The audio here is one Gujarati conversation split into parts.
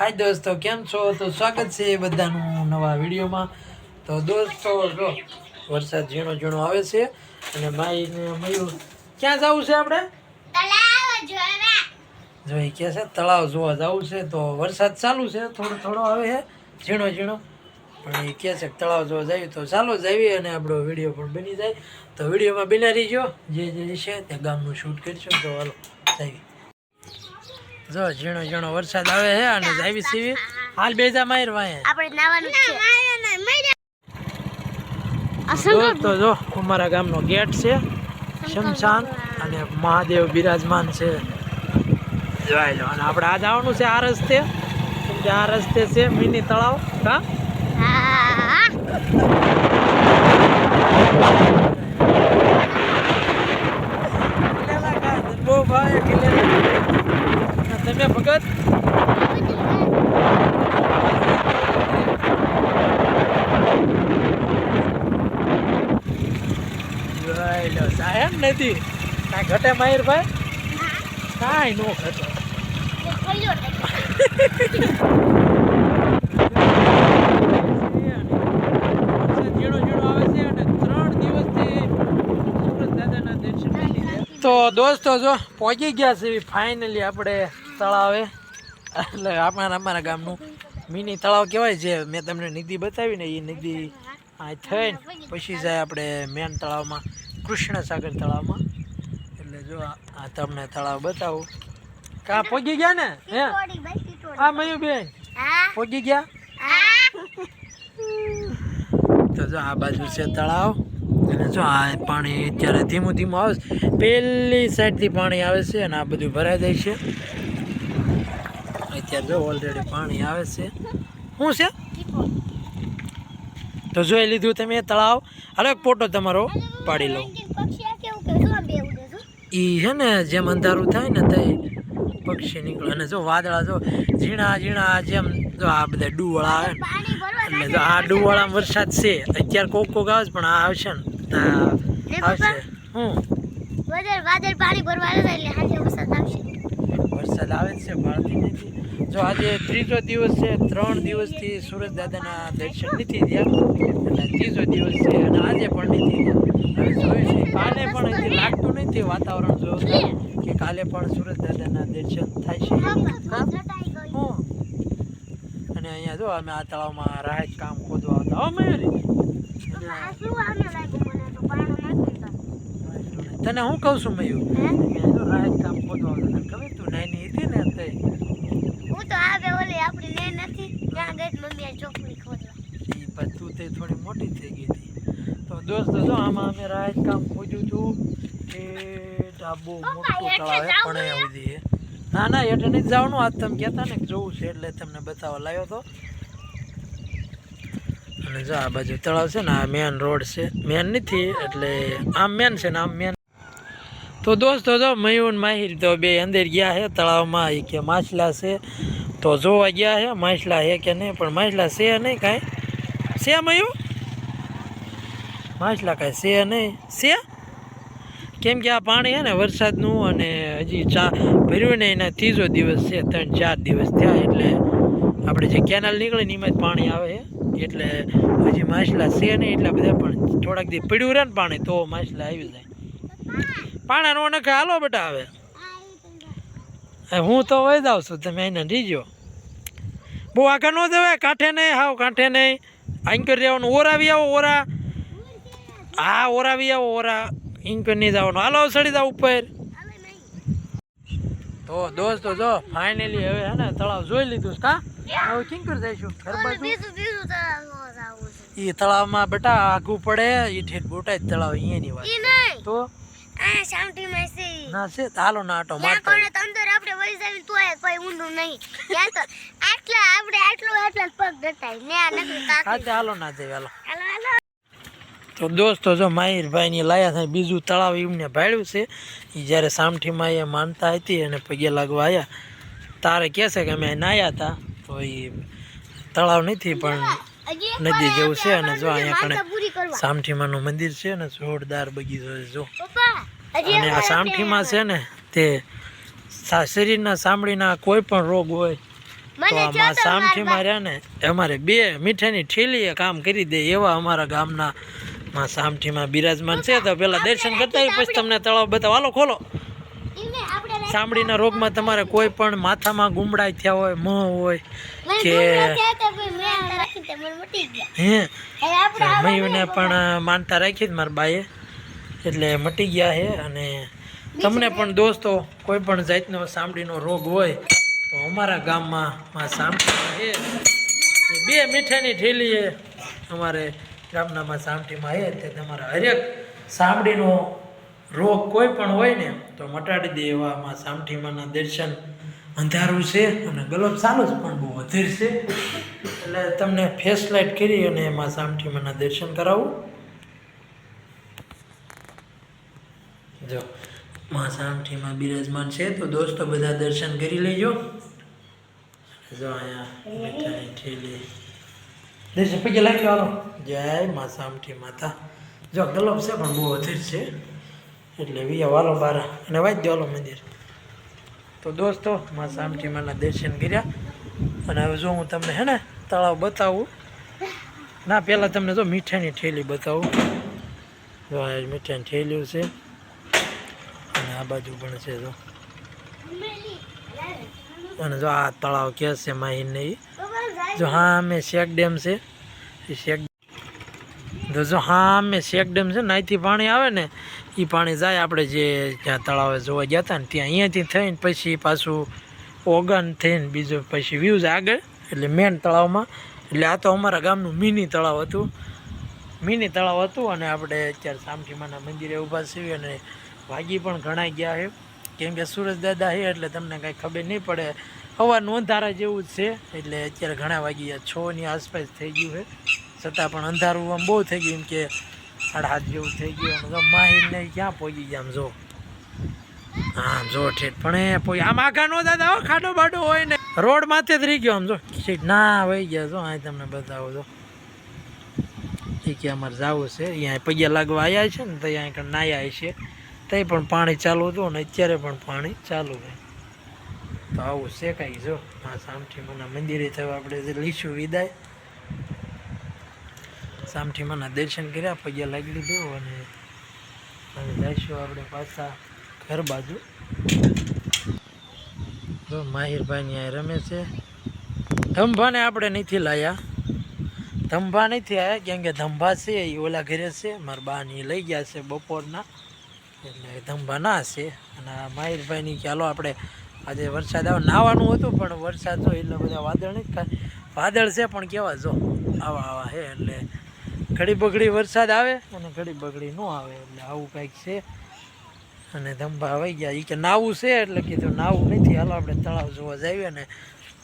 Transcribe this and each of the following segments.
હાય દોસ્તો કેમ છો? તો સ્વાગત છે બધાનું નવા વિડીયોમાં. તો દોસ્તો જો વરસાદ ઝીણો ઝીણો આવે છે અને માઈ ને મયુર ક્યાં જવું છે આપણે? જો એ કહે છે તળાવ જોવા જવું છે. તો વરસાદ ચાલુ છે થોડો થોડો આવે છે ઝીણો ઝીણો. પણ એ કહે છે તળાવ જોવા જઈએ તો ચાલો જઈએ અને આપણો વીડિયો પણ બની જાય. તો વિડીયોમાં બિના રહીજો. જે જે છે તે ગામનું શૂટ કરીશું. તો હાલો જઈએ. જો ઝીણો ઝીણો વરસાદ આવે છે અને જાવી સીવી. હાલ બેજા માર વાય આપણે નાવાનું છે. દોસ્તો જો અમારા ગામનો ગેટ છે શમશાન અને મહાદેવ બિરાજમાન છે. જોઈ લો અને આપણે આજ આવવાનું છે આ રસ્તે. આ રસ્તે છે મિની તળાવ હા બહુ ભાઈ કિલ્લે તમે ભગત જોઈ લો નથી કાંઈ ઘટે માહિર ભાઈ? કાંઈ નો ઘટે. તો દોસ્તો જો પહોંચી ગયા છે ફાઇનલી આપણે તળાવે. એટલે આપણા અમારા ગામનું મિની તળાવ કહેવાય છે. મેં તમને નિધિ બતાવી ને એ નિધિ આ થઈને પછી જાય આપણે મેન તળાવમાં. કૃષ્ણ સાગર તળાવમાં. એટલે જો આ તમને તળાવ બતાવું. કા પહોંચી ગયા ને? હે? હા. મયુબેન પહોંચી ગયા તો જો આ બાજુ છે તળાવ. અને જો આ પાણી અત્યારે ધીમું ધીમું આવે છે. પેલી સાઈડથી પાણી આવે છે અને આ બધું ભરાઈ જાય છે. અત્યારે જો ઓલરેડી પાણી આવે છે. શું છે? તો જોઈ લીધું તમે તળાવ. એક ફોટો તમારો પાડી લઉં. એ છે? ને જેમ અંધારું થાય ને તે પક્ષી નીકળે. અને જો વાદળા જો ઝીણા ઝીણા જેમ જો આ બધા ડુવળા આવે ને એટલે જો આ ડુવાળામાં વરસાદ છે. અત્યારે કોક કોક આવે પણ આ આવશે ને. આવશે. હું? વાદળ પાણી ભરવા એટલે હાજે વરસાદ આવશે. વરસાદ આવે છે ભારતી નથી. જો આજે ત્રીજો દિવસ છે ત્રણ દિવસથી સુરજ દાદાના દર્શન નથી થયા. અને ત્રીજો દિવસ છે અને આજે પણ નથી થયા. જોયું છે કાલે પણ હજી લાગતું નથી વાતાવરણ જોયું કે કાલે પણ સુરજ દાદાના દર્શન થાય છે. અને અહીંયા જો અમે આ તળાવમાં રાહત કામ ખોદવા આવતા અમે તને હું કહું છું મયુર જો રાહત કામ ખોદવા આવતા તને ખબર તું નાની હતી ને તે હું તો આવે ઓલી આપણી ને નથી ત્યાં ગઈ મમ્મી ચોકડી ખોદવા તું તે થોડી મોટી થઈ ગઈ હતી. તો દોસ્તો જો આમાં અમે રાહત કામ ખોજ્યું હતું કે ડાબો મોટું તળાવ પણ અહીંયા સુધી ના ના એટલે નહીં જવાનું આજ તમે કહેતા ને જોવું છે એટલે તમને બતાવવા લાવ્યો હતો અને જો આ બાજુ તળાવ છે ને આ મેન રોડ છે. મેન નથી એટલે આમ મેન છે ને આમ મેન તો દોસ્તો જો મયુર માહિર તો બે અંદર ગયા છે તળાવમાં. એ કે માછલા છે. તો જોવા ગયા છે માછલા છે કે નહીં, પણ માછલા છે નહીં કાંઈ. છે મયું? માછલા કાંઈ છે નહીં. છે? કેમ કે આ પાણી છે ને વરસાદનું અને હજી ચા ભર્યું ને એના ત્રીજો દિવસ છે, ત્રણ ચાર દિવસ થયા એટલે આપણે જે કેનાલ નીકળે એમાં જ પાણી આવે છે એટલે હજી માછલા છે નહીં, એટલા બધા પણ થોડાક દી પડ્યું રહે ને પાણી, તો માછલા આવી જાય. પાણા નો નખે હાલો બેટા એ હું તો વહી જાઉં છું તમે એને રીજો. બહુ આગળ ન જવાય કાંઠે નહીં હાવ કાંઠે નહીં. આંકર રહેવાનું ઓરાવી આવો ઓરા. હા ઓરાવી આવો ઓરા. ઇંકર નહીં જવાનું હાલો સડી જાવ ઉપર. તો દોસ્તો જો ફાઇનલી હવે હે ને તળાવ જોઈ લીધું કા? હવે કિંકર જઈશું? એ તળાવમાં બેટા આઘું પડે એ ઠેઠ બોટાદ તળાવ અહીંયાની વાત તો? ના છે હાલો ના આટો મારતો કોણે તો એ કોઈ ઊંધું નહીં. ત્યાં તો આટલા આપણે આટલું આટલા પગ દટાય ને આ નકરી કાકી હાલો ના જઈએ હાલો. હાલો હાલો. તો દોસ્તો જો માહિરભાઈની લાયા થાય બીજું તળાવ એમને ભાડ્યું છે. એ જ્યારે સામઠીમાં એ માનતા હતી અને પગે લાગવા આવ્યા તારે કહે છે કે અમે નાયા હતા? તો એ તળાવ નથી પણ નદી જેવું છે અને જો અહીંયા પણ કણે સામઠીમાનું મંદિર છે અને જોરદાર બગીચો છે જો. અને આ સામઠીમાં છે ને તે શરીરના સાંભળીના કોઈ પણ રોગ હોય તો આમાં સામઠી માર્યા ને અમારે બે મીઠાઈની ઠેલીએ કામ કરી દે એવા અમારા ગામના માં સામઠીમાં બિરાજમાન છે. તો પેલા દર્શન કરતા પછી તમને તળાવ બતાવો. હાલો ખોલો. ચામડીના રોગમાં તમારે કોઈ પણ માથામાં ગુમડાઈ થયા હોય મોં હોય કે- હે? મયુને પણ માનતા રાખી જ મારા બાએ એટલે મટી ગયા છે અને તમને પણ દોસ્તો કોઈ પણ જાતનો સાંભળીનો રોગ હોય તો અમારા ગામમાં માં છે બે મીઠાઈની ઠેલી એ અમારે ગામનામાં સામઠીમાં હે તે તમારા હરેક સાંભળીનો રોગ કોઈ પણ હોય ને તો મટાડી દે એવા માં સામઠીમાંના દર્શન અંધારું છે અને ગલોબ ચાલુ જ પણ બહુ અધીર છે. એટલે તમને ફેસ લાઇટ કરી અને એમાં સામઠીમાંના દર્શન કરાવું. જો માં સામઠીમાં બિરાજમાન છે તો દોસ્તો બધા દર્શન કરી લેજો. જો અહીંયા મીઠાઈ ઠેલી દર્શન પૈકી લાગી હાલો. જય માં સામઠી માતા. જો ગલોબ છે પણ બહુ અધીર છે. એટલે વિયા વાલો બારા. અને વાંચ દેવાલો મંદિર. તો દોસ્તો માં સામઠીમાના દર્શન કર્યા. અને હવે જો હું તમને હે ને તળાવ બતાવું. ના પહેલાં તમને જો મીઠાઈની ઠેલી બતાવું. જો આ મીઠાઈની ઠેલીઓ છે. આ બાજુ પણ છે જો. અને જો આ તળાવ કે છે માહીને એ જો હા, અમે શેક ડેમ છે. એ શેક તો જો હા, અમે શેક ડેમ છે ને, અહીંથી પાણી આવે ને એ પાણી જાય આપણે જે જ્યાં તળાવે જોવા ગયા હતા ને, ત્યાં અહીંયાથી થઈને પછી પાછું ઓગન થઈને બીજું પછી વ્યૂઝ આગળ, એટલે મેન તળાવમાં. એટલે આ તો અમારા ગામનું મિની તળાવ હતું. મિની તળાવ હતું અને આપણે અત્યારે સામઠીમાના મંદિરે ઊભા છીએ અને વાગી પણ ઘણા ગયા છે. કેમ કે સુરજ દાદા છે એટલે તમને કાંઈ ખબર નહીં પડે. સવારનું અંધારા જેવું જ છે, એટલે અત્યારે ઘણા વાગી ગયા. છની આસપાસ થઈ ગયું છે. છતાં પણ અંધારું આમ બહુ થઈ ગયું, એમ કે સાડા હાથ જેવું થઈ ગયું. માહીને ક્યાં પહોંચી ગયા આમ જો. હા જો ઠેઠ, પણ એ પોઈ આમ આખા નો દાદા ખાડો બાડો હોય ને. રોડ માથે જ રહી ગયો આમ જો. ઠીક ના, વહી ગયા જો. અહીં તમને બતાવો છો ઠીક અમારે જવું છે. અહીંયા પૈયા લાગવા આવ્યા છે ને, તો અહીંયા નાયા છે તઈ પણ પાણી ચાલુ હતું અને અત્યારે પણ પાણી ચાલુ છે. તો આવું છે કાંઈ જો, આ સામઠીમાના મંદિરે થવા આપણે લીશું વિદાય. સામઠીમાના દર્શન કર્યા પૈયા લાગી લીધું અને હવે જઈશું આપણે પાછા ઘર બાજુ. જો, માહિરભાઈની અહીંયા રમે છે. ધંભાને આપણે નથી લાયા. ધંભા નથી આવ્યા કેમ કે ધંભા છે એ ઓલા ઘરે છે. મારા બાની લઈ ગયા છે બપોરના. એટલે ધંભા ના છે. અને માહિરભાઈની ચાલો આપણે આજે વરસાદ આવે. નાવાનું હતું પણ વરસાદ જો એટલે બધા વાદળ નહીં વાદળ છે પણ કેવા જો આવા આવા છે. એટલે ઘડી બગડી વરસાદ આવે અને ઘડી બગડી ન આવે. એટલે આવું કંઈક છે. અને ધંભા આવી ગયા. એ કે નાવું છે એટલે કીધું નાવું નથી. હાલો આપણે તળાવ જોવા જઈએ ને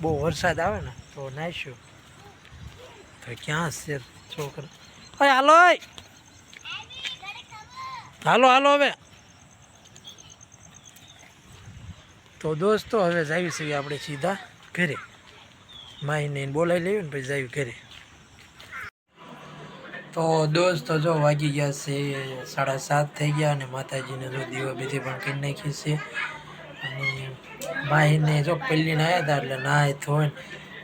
બહુ વરસાદ આવે ને તો નાહીશું તો ક્યાં છે છોકરા? હાલો હાલો હાલો હવે. તો દોસ્તો, હવે જાવી છીએ આપણે સીધા ઘરે. માહીને બોલાવી લેવી ને પછી જાવી ઘરે. તો દોસ્તો, જો વાગી ગયા છે સાડા સાત થઈ ગયા અને માતાજીને જો દીવા બીજી પણ કરી નાખી છે. અને માહીને જો પલ્લીને આવ્યા હતા એટલે નાય ધોઈને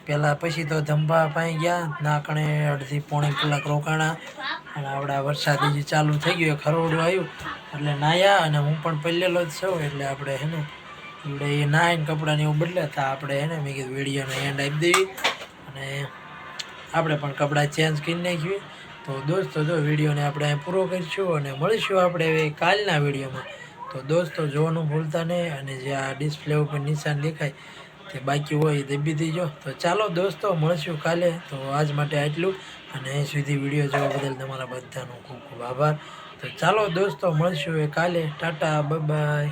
પહેલાં પછી તો ધંભા પાઈ ગયા, નાકણે અડધી પોણી કલાક રોકાણા. અને આપણા વરસાદ હજી ચાલુ થઈ ગયો, ખરોડું આવ્યું. એટલે નાયા અને હું પણ પલ્લેલો જ છું, એટલે આપણે હે આપણે એ નાહીને કપડાને એવું બદલાતા આપણે એને મેં કીધું વિડીયોને એન્ડ આપી દેવી. અને આપણે પણ કપડાં ચેન્જ કરી નાખીએ. તો દોસ્તો, જો વિડીયોને આપણે પૂરો કરીશું અને મળીશું આપણે કાલના વિડીયોમાં તો દોસ્તો, જોવાનું ભૂલતા નહીં અને જે આ ડિસ્પ્લે ઉપર નિશાન દેખાય તે બાકી હોય એ દબી દીજો. તો ચાલો દોસ્તો, મળીશું કાલે. તો આજ માટે આટલું. અને અહીં સુધી વીડિયો જોવા બદલ તમારા બધાનો ખૂબ ખૂબ આભાર. તો ચાલો દોસ્તો, મળીશું એ કાલે. ટાટા બાય